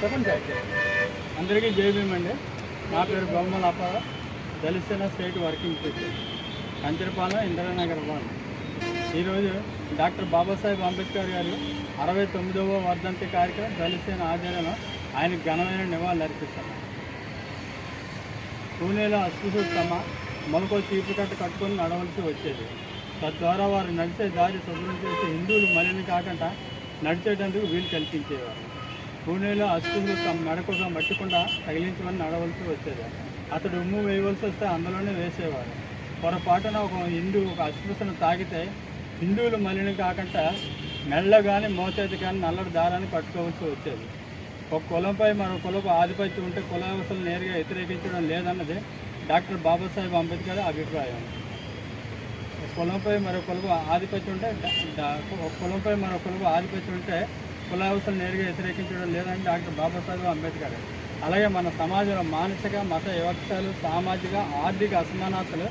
చెప్పండి సార్ అందరికీ జై భీమ్ అండి. నా పేరు బొమ్మల అప్ప దళిత state working president. Kancharapalem Indiranagar one ఈరోజు డాక్టర్ బాబాసాహెబ్ అంబేద్కర్ గారు అరవై తొమ్మిదవ వర్ధంతి కార్యక్రమం దళితసేన ఆధ్వర్యంలో ఆయనకు ఘనమైన నివాళులు అర్పిస్తాను పూణేలో అస్పృశ్యులు మొలకో చీపు కట్టుకొని నడవలసి వచ్చేది. తద్వారా వారు నడిచే దారి శుభ్రం చేసి హిందువులు మలిని కాకుండా నడిచేటందుకు వీలు కల్పించేవారు. పూణేలో అస్పృశ్యులు తమ మెడకుగా మట్టకుండా తగిలించమని నడవలసి వచ్చేది. అతడు ఉమ్ము వేయవలసి వస్తే అందులోనే వేసేవారు. పొరపాటున ఒక హిందూ ఒక అస్పృశను తాగితే హిందువులు మలిని కాకుండా మెళ్ళ కానీ మోచేతి కానీ నల్లటి దారాన్ని పట్టుకోవాల్సి వచ్చేది. ఒక కులంపై మరో కులపు ఆధిపత్యం ఉంటే కుల వ్యవస్థలు నేరుగా వ్యతిరేకించడం లేదన్నది డాక్టర్ బాబాసాహెబ్ అంబేద్కర్ అభిప్రాయం. కులంపై మరో కులపు ఆధిపత్యం ఉంటే కులంపై మరో కులపు ఆధిపత్యం ఉంటే కుల వ్యవస్థలు నేరుగా వ్యతిరేకించడం లేదని డాక్టర్ బాబాసాహెబ్ అంబేద్కర్ అలాగే మన సమాజంలో మానసిక మత వివక్షలు సామాజిక ఆర్థిక అసమానతలు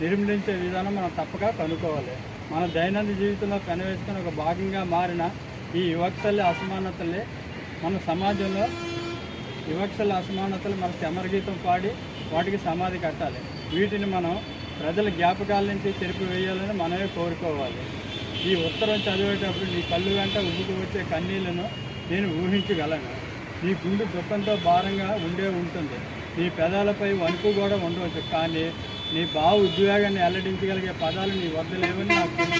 నిర్మూలించే విధానం మనం తప్పక కనుక్కోవాలి. మన దైనందిన జీవితంలో కనివేసుకుని ఒక భాగంగా మారిన ఈ వివక్షల అసమానతలే మన సమాజంలో వివక్షల అసమానతలు మన చమరగీతం పాడి వాటికి సమాధి కట్టాలి. వీటిని మనం ప్రజల జ్ఞాపకాల నుంచి తెరిపి వేయాలని మనమే కోరుకోవాలి. ఈ ఉత్తరం చదివేటప్పుడు నీ కళ్ళు వెంట ఉబ్బుకు వచ్చే కన్నీళ్ళను నేను ఊహించగలను. నీ గుండు దుఃఖంతో భారంగా ఉండే ఉంటుంది. నీ పెదాలపై వణుకు కూడా ఉండవచ్చు. కానీ నీ భావ ఉద్వేగాన్ని వెల్లడించగలిగే పదాలు నీ వద్ద లేవని నాకు